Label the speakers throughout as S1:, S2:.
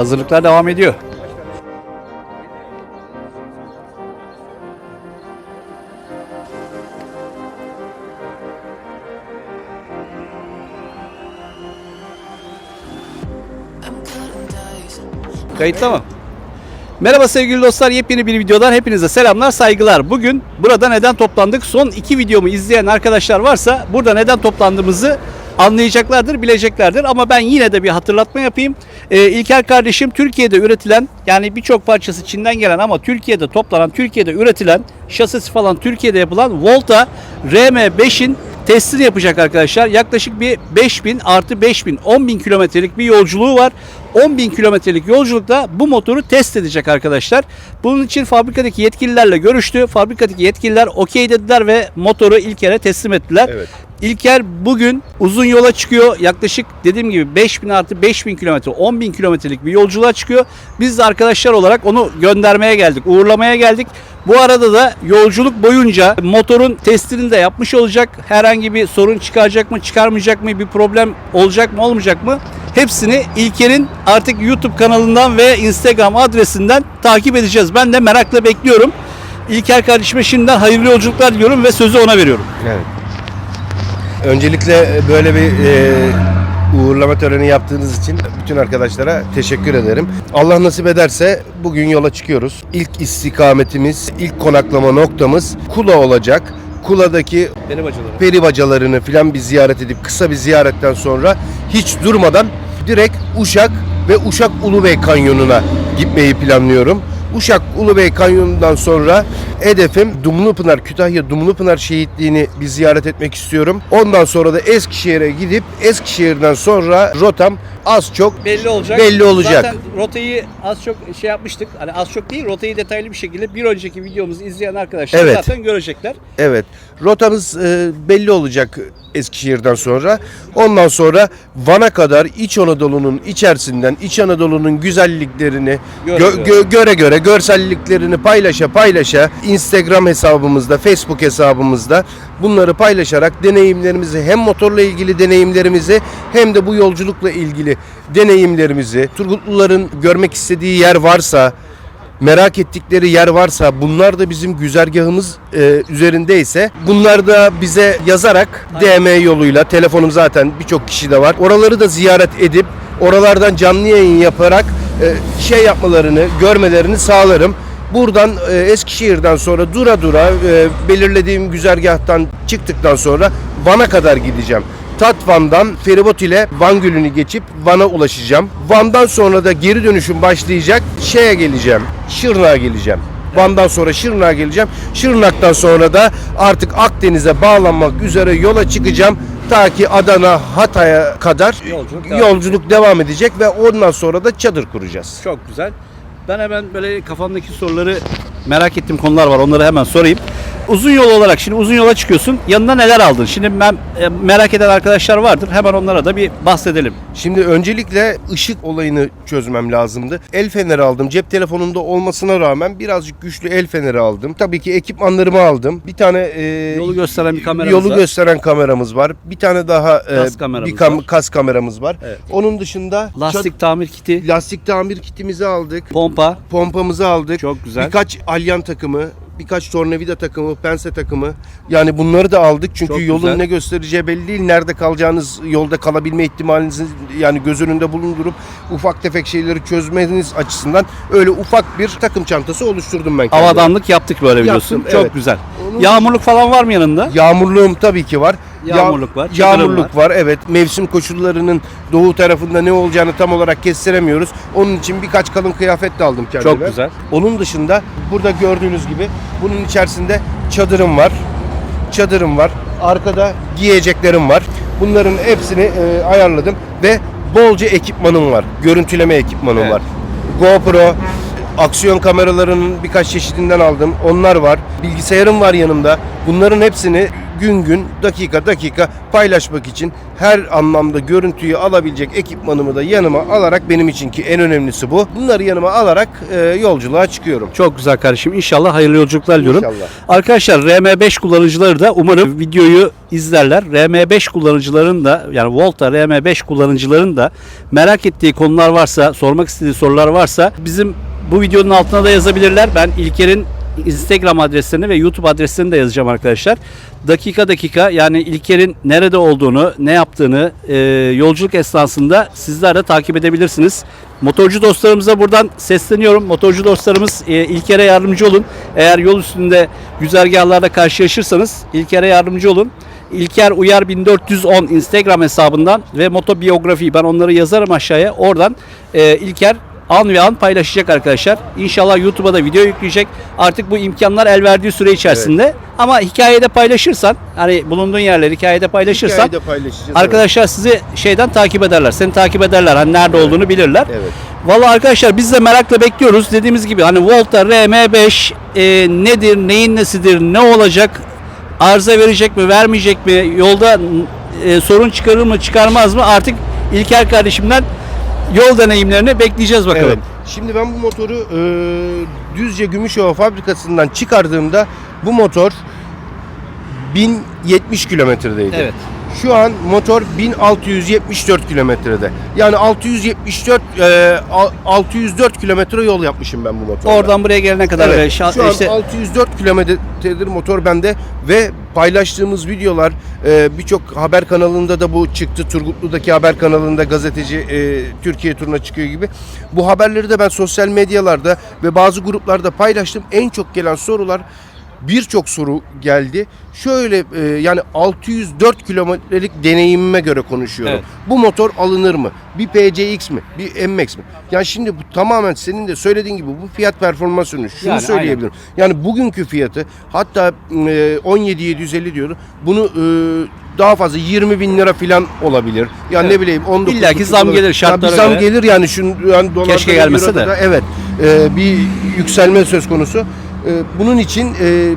S1: Hazırlıklar devam ediyor. Kayıtta mı? Merhaba sevgili dostlar, yepyeni bir videodan hepinize selamlar, saygılar. Bugün burada neden toplandık? Son iki videomu izleyen arkadaşlar varsa burada neden toplandığımızı anlayacaklardır, bileceklerdir. Ama ben yine de bir hatırlatma yapayım. Ee, İlker kardeşim Türkiye'de üretilen, yani birçok parçası Çin'den gelen ama Türkiye'de toplanan, Türkiye'de üretilen, şasisi falan Türkiye'de yapılan Volta RM5'in testini yapacak arkadaşlar. Yaklaşık bir 5000 artı 5000 10.000 kilometrelik bir yolculuğu var. 10.000 kilometrelik yolculukta bu motoru test edecek arkadaşlar. Bunun için fabrikadaki yetkililerle görüştü. Fabrikadaki yetkililer okey dediler ve motoru İlker'e teslim ettiler.
S2: Evet.
S1: İlker bugün uzun yola çıkıyor. Yaklaşık dediğim gibi 5000 artı 5000 kilometre 10.000 kilometrelik bir yolculuğa çıkıyor. Biz de arkadaşlar olarak onu göndermeye geldik, uğurlamaya geldik. Bu arada da yolculuk boyunca motorun testini de yapmış olacak. Herhangi bir sorun çıkaracak mı, çıkarmayacak mı, bir problem olacak mı, olmayacak mı? Hepsini İlker'in artık YouTube kanalından ve Instagram adresinden takip edeceğiz. Ben de merakla bekliyorum. İlker kardeşime şimdiden hayırlı yolculuklar diliyorum ve sözü ona veriyorum.
S2: Evet. Öncelikle böyle bir e, uğurlama töreni yaptığınız için bütün arkadaşlara teşekkür ederim. Allah nasip ederse bugün yola çıkıyoruz. İlk istikametimiz, ilk konaklama noktamız Kula olacak. Kula'daki
S1: Benim acılarım.
S2: peri bacalarını filan bir ziyaret edip kısa bir ziyaretten sonra hiç durmadan direkt Uşak ve Uşak Ulubey Kanyonu'na gitmeyi planlıyorum. Uşak Ulubey Kanyonu'ndan sonra hedefim Dumlupınar, Kütahya Dumlupınar şehitliğini bir ziyaret etmek istiyorum. Ondan sonra da Eskişehir'e gidip Eskişehir'den sonra rotam az çok
S1: belli olacak.
S2: Belli olacak.
S1: Zaten rotayı az çok şey yapmıştık. Hani az çok değil, rotayı detaylı bir şekilde bir önceki videomuzu izleyen arkadaşlar
S2: Evet.
S1: zaten görecekler.
S2: Evet. Rotamız e, belli olacak Eskişehir'den sonra. Ondan sonra Van'a kadar İç Anadolu'nun içerisinden İç Anadolu'nun güzelliklerini
S1: Göre
S2: gö-
S1: göre.
S2: gö- göre göre görselliklerini paylaşa paylaşa Instagram hesabımızda, Facebook hesabımızda bunları paylaşarak deneyimlerimizi hem motorla ilgili deneyimlerimizi hem de bu yolculukla ilgili deneyimlerimizi Turgutluların görmek istediği yer varsa merak ettikleri yer varsa bunlar da bizim güzergahımız e, üzerindeyse bunlar da bize yazarak DM yoluyla telefonum zaten birçok kişi de var. Oraları da ziyaret edip oralardan canlı yayın yaparak e, şey yapmalarını, görmelerini sağlarım. Buradan e, Eskişehir'den sonra dura dura e, belirlediğim güzergahtan çıktıktan sonra Van'a kadar gideceğim. Tatvan'dan feribot ile Van Gölü'nü geçip Van'a ulaşacağım. Van'dan sonra da geri dönüşüm başlayacak. Şeye geleceğim. Şırnak'a geleceğim. Van'dan sonra Şırnak'a geleceğim. Şırnak'tan sonra da artık Akdeniz'e bağlanmak üzere yola çıkacağım. Ta ki Adana, Hatay'a kadar
S1: Yolculuk devam
S2: yolculuk devam edecek ve ondan sonra da çadır kuracağız.
S1: Çok güzel. Ben hemen böyle kafamdaki soruları merak ettiğim konular var. Onları hemen sorayım. Uzun yol olarak şimdi uzun yola çıkıyorsun. Yanına neler aldın? Şimdi ben e, merak eden arkadaşlar vardır. Hemen onlara da bir bahsedelim.
S2: Şimdi öncelikle ışık olayını çözmem lazımdı. El feneri aldım. Cep telefonumda olmasına rağmen birazcık güçlü el feneri aldım. Tabii ki ekipmanlarımı aldım. Bir tane e,
S1: Yolu gösteren bir kameramız
S2: yolu
S1: var.
S2: gösteren kameramız var. Bir tane daha e,
S1: Kas kameramız
S2: bir kam-
S1: var.
S2: kas kameramız var.
S1: Evet.
S2: Onun dışında
S1: Lastik tamir kiti,
S2: lastik tamir kitimizi aldık.
S1: pompa.
S2: Pompamızı aldık.
S1: Çok güzel.
S2: Birkaç alyan takımı, birkaç tornavida takımı, pense takımı. Yani bunları da aldık çünkü
S1: Çok
S2: yolun
S1: güzel.
S2: ne göstereceği belli değil. Nerede kalacağınız, yolda kalabilme ihtimalinizi yani göz önünde bulundurup ufak tefek şeyleri çözmeniz açısından öyle ufak bir takım çantası oluşturdum ben kendime.
S1: Havadanlık yaptık böyle biliyorsun.
S2: Yaptım,
S1: Çok
S2: evet.
S1: güzel. Yağmurluk falan var mı yanında?
S2: Yağmurluğum tabii ki var. Ya-
S1: Yağmurluk var,
S2: Yağmurluk var. Evet. Mevsim koşullarının doğu tarafında ne olacağını tam olarak kestiremiyoruz. Onun için birkaç kalın kıyafet de aldım kendime.
S1: Çok güzel.
S2: Onun dışında burada gördüğünüz gibi bunun içerisinde çadırım var. Çadırım var. Arkada giyeceklerim var. Bunların hepsini e, ayarladım ve bolca ekipmanım var. Görüntüleme ekipmanım
S1: Evet.
S2: var. GoPro, aksiyon kameralarının birkaç çeşidinden aldım. Onlar var. Bilgisayarım var yanımda. Bunların hepsini gün gün dakika dakika paylaşmak için her anlamda görüntüyü alabilecek ekipmanımı da yanıma alarak benim için ki en önemlisi bu. Bunları yanıma alarak e, yolculuğa çıkıyorum.
S1: Çok güzel kardeşim. İnşallah hayırlı yolculuklar diliyorum.
S2: İnşallah.
S1: Arkadaşlar RM5 kullanıcıları da umarım videoyu izlerler. RM5 kullanıcıların da yani Volta RM5 kullanıcıların da merak ettiği konular varsa, sormak istediği sorular varsa bizim bu videonun altına da yazabilirler. Ben İlker'in Instagram adreslerini ve YouTube adreslerini de yazacağım arkadaşlar. Dakika dakika yani İlker'in nerede olduğunu, ne yaptığını e, yolculuk esnasında sizler de takip edebilirsiniz. Motorcu dostlarımıza buradan sesleniyorum. Motorcu dostlarımız e, İlker'e yardımcı olun. Eğer yol üstünde güzergahlarda karşılaşırsanız İlker'e yardımcı olun. İlker Uyar 1410 Instagram hesabından ve motobiyografi ben onları yazarım aşağıya. Oradan e, İlker an ve an paylaşacak arkadaşlar. İnşallah YouTube'a da video yükleyecek. Artık bu imkanlar el verdiği süre içerisinde. Ama hikayede paylaşırsan, hani bulunduğun yerleri hikayede paylaşırsan
S2: Hikayede
S1: arkadaşlar sizi şeyden takip ederler. Seni takip ederler. Hani nerede olduğunu bilirler.
S2: Evet.
S1: Vallahi arkadaşlar biz de merakla bekliyoruz. Dediğimiz gibi hani Volta RM5 e, nedir, neyin nesidir, ne olacak? Arıza verecek mi, vermeyecek mi? Yolda e, sorun çıkarır mı, çıkarmaz mı? Artık İlker kardeşimden yol deneyimlerini bekleyeceğiz bakalım.
S2: Evet. Şimdi ben bu motoru e, Düzce Gümüşova fabrikasından çıkardığımda bu motor 1070 kilometredeydi.
S1: Evet.
S2: Şu an motor 1674 kilometrede. Yani 674 e, al- 604 kilometre yol yapmışım ben bu motorla.
S1: Oradan buraya gelene kadar
S2: Evet,
S1: ve şa-
S2: şu an
S1: işte
S2: 604 kilometredir motor bende ve paylaştığımız videolar e, birçok haber kanalında da bu çıktı. Turgutlu'daki haber kanalında gazeteci e, Türkiye turuna çıkıyor gibi. Bu haberleri de ben sosyal medyalarda ve bazı gruplarda paylaştım. En çok gelen sorular birçok soru geldi. Şöyle e, yani 604 kilometrelik deneyimime göre konuşuyorum.
S1: Evet.
S2: Bu motor alınır mı? Bir PCX mi? Bir MX mi? Yani şimdi bu tamamen senin de söylediğin gibi bu fiyat performans ürünü. Şunu
S1: Yani
S2: söyleyebilirim. Yani bugünkü fiyatı hatta e, 17.750 diyorum. Bunu e, daha fazla 20 bin lira falan olabilir. Yani
S1: Evet.
S2: ne bileyim 19
S1: İlla ki zam gelir şartlara
S2: bir zam
S1: göre.
S2: gelir yani şu yani
S1: Keşke gelmese de.
S2: da evet e, bir yükselme söz konusu. E, bunun için e,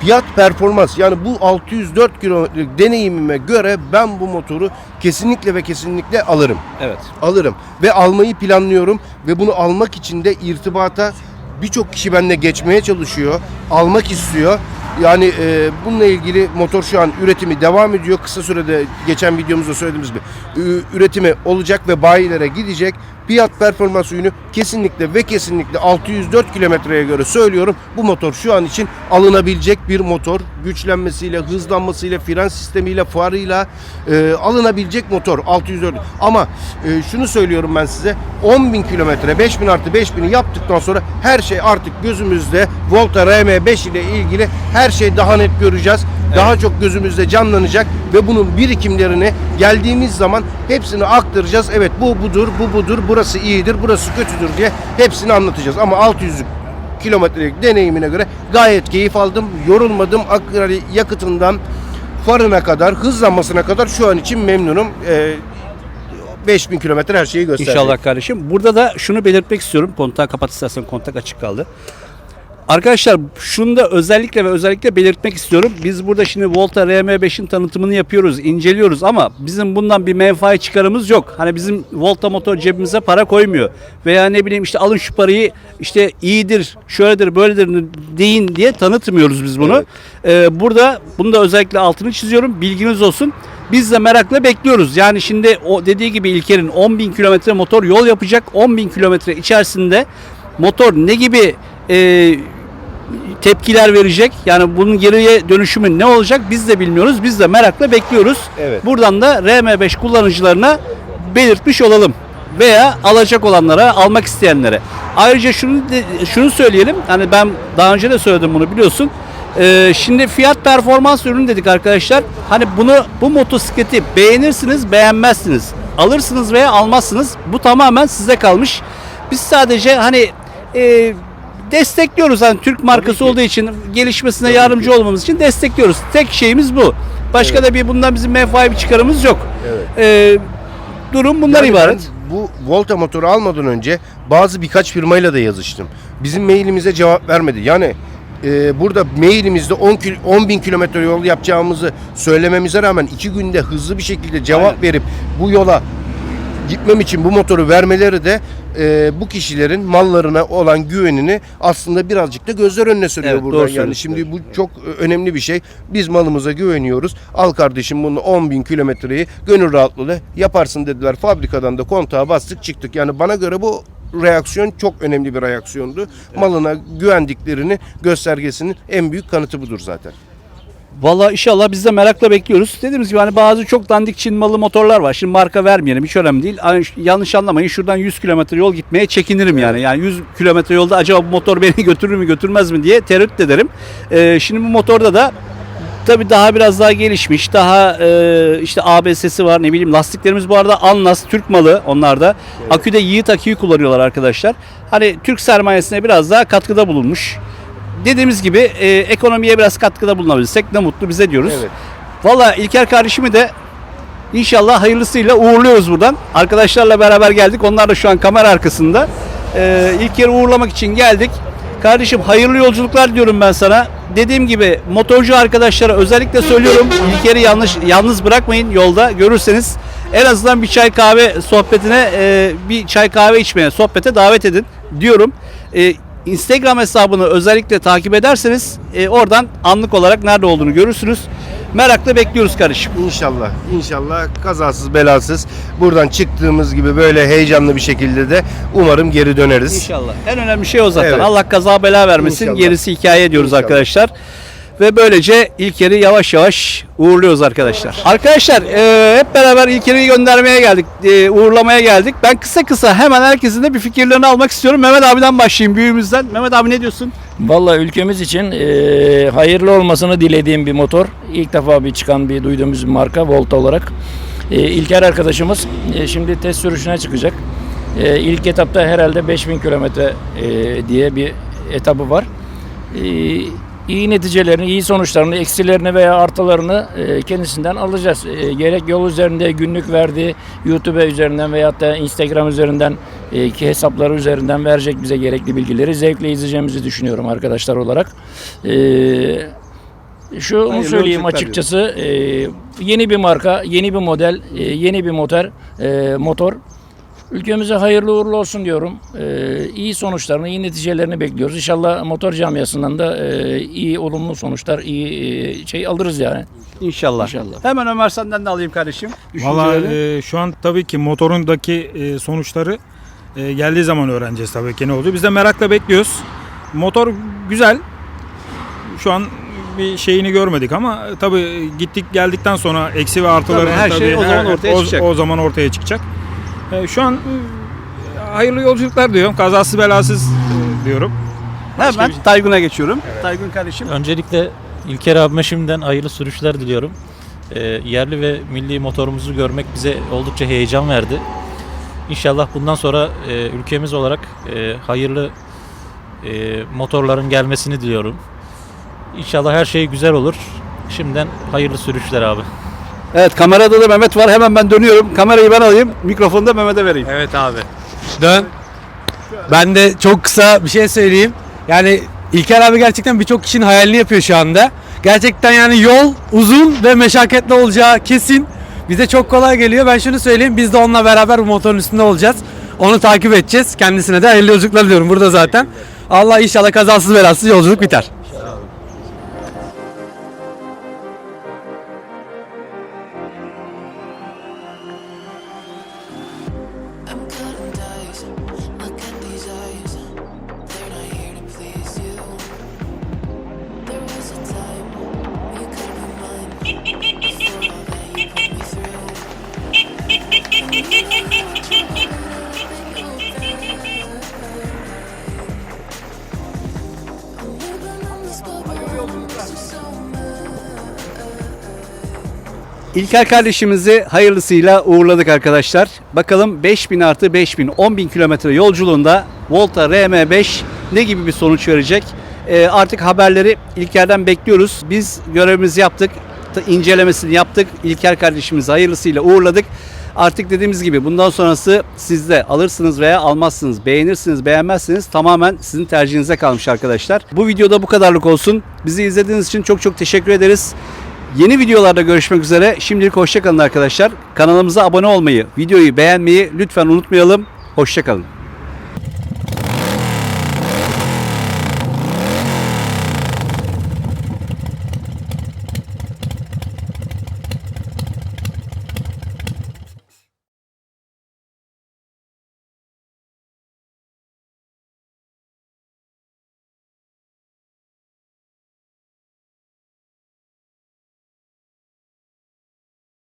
S2: fiyat performans yani bu 604 kilometrelik deneyimime göre ben bu motoru kesinlikle ve kesinlikle alırım
S1: evet.
S2: alırım ve almayı planlıyorum ve bunu almak için de irtibata birçok kişi benimle geçmeye çalışıyor, almak istiyor. Yani e, bununla ilgili motor şu an üretimi devam ediyor. Kısa sürede geçen videomuzda söylediğimiz gibi üretimi olacak ve bayilere gidecek. Fiyat performans ürünü kesinlikle ve kesinlikle 604 kilometreye göre söylüyorum. Bu motor şu an için alınabilecek bir motor. Güçlenmesiyle, hızlanmasıyla, fren sistemiyle, farıyla e, alınabilecek motor 604. Ama e, şunu söylüyorum ben size 10.000 kilometre 5000 artı 5000'i yaptıktan sonra her şey artık gözümüzde Volta RM5 ile ilgili her şey daha net göreceğiz. Daha çok gözümüzde canlanacak ve bunun birikimlerini geldiğimiz zaman hepsini aktaracağız. Evet bu budur, bu budur, burası iyidir, burası kötüdür diye hepsini anlatacağız. Ama 600 kilometrelik deneyimine göre gayet keyif aldım. Yorulmadım. Akri yakıtından farına kadar, hızlanmasına kadar şu an için memnunum. Ee, 5000 kilometre her şeyi gösterecek.
S1: İnşallah kardeşim. Burada da şunu belirtmek istiyorum. Kontağı kapat istersen kontak açık kaldı. Arkadaşlar şunu da özellikle ve özellikle belirtmek istiyorum. Biz burada şimdi Volta RM5'in tanıtımını yapıyoruz, inceliyoruz ama bizim bundan bir menfaat çıkarımız yok. Hani bizim Volta motor cebimize para koymuyor. Veya ne bileyim işte alın şu parayı işte iyidir, şöyledir, böyledir deyin diye tanıtmıyoruz biz bunu. Ee, burada bunu da özellikle altını çiziyorum. Bilginiz olsun. Biz de merakla bekliyoruz. Yani şimdi o dediği gibi İlker'in 10.000 kilometre motor yol yapacak. 10.000 kilometre içerisinde motor ne gibi e, tepkiler verecek? Yani bunun geriye dönüşümü ne olacak? Biz de bilmiyoruz. Biz de merakla bekliyoruz.
S2: Evet.
S1: Buradan da RM5 kullanıcılarına belirtmiş olalım veya alacak olanlara, almak isteyenlere. Ayrıca şunu de- şunu söyleyelim. Hani ben daha önce de söyledim bunu biliyorsun. Ee, şimdi fiyat performans ürünü dedik arkadaşlar. Hani bunu bu motosikleti beğenirsiniz, beğenmezsiniz. Alırsınız veya almazsınız. Bu tamamen size kalmış. Biz sadece hani e, destekliyoruz hani Türk markası olduğu için gelişmesine
S2: Tabii
S1: yardımcı
S2: ki.
S1: olmamız için destekliyoruz. Tek şeyimiz bu. Başka
S2: Evet.
S1: da bir bundan bizim menfaat bir çıkarımız yok.
S2: Evet.
S1: Ee, durum bundan
S2: Yani
S1: ibaret.
S2: ben bu Volta motoru almadan önce bazı birkaç firmayla da yazıştım. Bizim mailimize cevap vermedi. Yani e, burada mailimizde 10, kil- 10 bin kilometre yol yapacağımızı söylememize rağmen iki günde hızlı bir şekilde cevap verip bu yola gitmem için bu motoru vermeleri de e, bu kişilerin mallarına olan güvenini aslında birazcık da gözler önüne seriyor
S1: Evet,
S2: buradan.
S1: doğru
S2: Yani
S1: söylüyorsun.
S2: şimdi bu çok e, önemli bir şey. Biz malımıza güveniyoruz. Al kardeşim bunu 10 bin kilometreyi gönül rahatlığıyla yaparsın dediler. Fabrikadan da kontağa bastık çıktık. Yani bana göre bu reaksiyon çok önemli bir reaksiyondu. Malına güvendiklerini göstergesinin en büyük kanıtı budur zaten.
S1: Valla inşallah biz de merakla bekliyoruz. Dediğimiz gibi hani bazı çok dandik Çin malı motorlar var. Şimdi marka vermeyelim hiç önemli değil. Hani yanlış anlamayın şuradan 100 kilometre yol gitmeye çekinirim yani. Yani 100 kilometre yolda acaba bu motor beni götürür mü götürmez mi diye tereddüt ederim. Ee, şimdi bu motorda da tabii daha biraz daha gelişmiş. Daha e, işte ABS'si var ne bileyim lastiklerimiz bu arada Anlas Türk malı onlarda. Aküde Yiğit aküyü kullanıyorlar arkadaşlar. Hani Türk sermayesine biraz daha katkıda bulunmuş. Dediğimiz gibi e, ekonomiye biraz katkıda bulunabilirsek ne mutlu bize diyoruz.
S2: Evet.
S1: Valla İlker kardeşimi de inşallah hayırlısıyla uğurluyoruz buradan. Arkadaşlarla beraber geldik. Onlar da şu an kamera arkasında. Ee, İlker'i uğurlamak için geldik. Kardeşim hayırlı yolculuklar diyorum ben sana. Dediğim gibi motorcu arkadaşlara özellikle söylüyorum. İlker'i yanlış yalnız bırakmayın yolda. Görürseniz en azından bir çay kahve sohbetine e, bir çay kahve içmeye sohbete davet edin diyorum. E, Instagram hesabını özellikle takip ederseniz e, oradan anlık olarak nerede olduğunu görürsünüz. Merakla bekliyoruz kardeşim.
S2: İnşallah, inşallah kazasız belasız buradan çıktığımız gibi böyle heyecanlı bir şekilde de umarım geri döneriz.
S1: İnşallah. En önemli şey o zaten.
S2: Evet.
S1: Allah kaza bela vermesin.
S2: İnşallah.
S1: Gerisi hikaye diyoruz
S2: İnşallah.
S1: arkadaşlar. Ve böylece İlker'i yavaş yavaş uğurluyoruz arkadaşlar. Arkadaşlar e, hep beraber İlker'i göndermeye geldik. e, uğurlamaya geldik. Ben kısa kısa hemen herkesin de bir fikirlerini almak istiyorum. Mehmet abiden başlayayım büyüğümüzden. Mehmet abi ne diyorsun?
S3: Vallahi ülkemiz için e, hayırlı olmasını dilediğim bir motor. İlk defa bir çıkan bir duyduğumuz bir marka Volta olarak. E, İlker arkadaşımız e, şimdi test sürüşüne çıkacak. E, ilk etapta herhalde 5000 kilometre e, diye bir etabı var. E, iyi neticelerini, iyi sonuçlarını, eksilerini veya artılarını e, kendisinden alacağız. E, gerek yol üzerinde günlük verdiği YouTube üzerinden veyahut da Instagram üzerinden e, ki hesapları üzerinden verecek bize gerekli bilgileri zevkle izleyeceğimizi düşünüyorum arkadaşlar olarak. E, şunu
S1: Hayırlı
S3: söyleyeyim açıkçası e, yeni bir marka, yeni bir model, e, yeni bir motor, e, motor. Ülkemize hayırlı uğurlu olsun diyorum. E, iyi sonuçlarını, iyi neticelerini bekliyoruz. İnşallah motor camiasından da e, iyi olumlu sonuçlar, iyi e, şey alırız yani.
S1: İnşallah.
S3: İnşallah.
S1: Hemen Ömer senden de alayım kardeşim.
S4: Valla
S1: Düşüncelerini.
S4: e, şu an tabii ki motorundaki e, sonuçları e, geldiği zaman öğreneceğiz tabii ki ne oldu. Biz de merakla bekliyoruz. Motor güzel. Şu an bir şeyini görmedik ama tabii gittik geldikten sonra eksi ve artıları
S1: Tabii her şey o zaman ortaya
S4: o,
S1: çıkacak.
S4: o zaman ortaya çıkacak. E, şu an e, hayırlı yolculuklar diyorum. Kazasız belasız e, diyorum.
S1: Hemen
S4: bir şey-
S1: Taygun'a geçiyorum. Taygun kardeşim.
S5: Öncelikle İlker abime şimdiden hayırlı sürüşler diliyorum. Ee, yerli ve milli motorumuzu görmek bize oldukça heyecan verdi. İnşallah bundan sonra e, ülkemiz olarak e, hayırlı e, motorların gelmesini diliyorum. İnşallah her şey güzel olur. Şimdiden hayırlı sürüşler abi.
S1: Evet kamerada da Mehmet var. Hemen ben dönüyorum. Kamerayı ben alayım. Mikrofonu da Mehmet'e vereyim.
S6: Evet abi. Dön. Ben de çok kısa bir şey söyleyeyim. Yani İlker abi gerçekten birçok kişinin hayalini yapıyor şu anda. Gerçekten yani yol uzun ve meşakkatli olacağı kesin. Bize çok kolay geliyor. Ben şunu söyleyeyim. Biz de onunla beraber bu motorun üstünde olacağız. Onu takip edeceğiz. Kendisine de hayırlı yolculuklar diliyorum burada zaten. Allah inşallah kazasız belasız yolculuk biter.
S1: İlker kardeşimizi hayırlısıyla uğurladık arkadaşlar. Bakalım 5000 artı 5000 10.000 kilometre yolculuğunda Volta RM5 ne gibi bir sonuç verecek? Ee, artık haberleri İlker'den bekliyoruz. Biz görevimizi yaptık. incelemesini yaptık. İlker kardeşimizi hayırlısıyla uğurladık. Artık dediğimiz gibi bundan sonrası sizde alırsınız veya almazsınız. Beğenirsiniz, beğenmezsiniz tamamen sizin tercihinize kalmış arkadaşlar. Bu videoda bu kadarlık olsun. Bizi izlediğiniz için çok çok teşekkür ederiz. Yeni videolarda görüşmek üzere. Şimdilik hoşçakalın arkadaşlar. Kanalımıza abone olmayı, videoyu beğenmeyi lütfen unutmayalım. Hoşçakalın.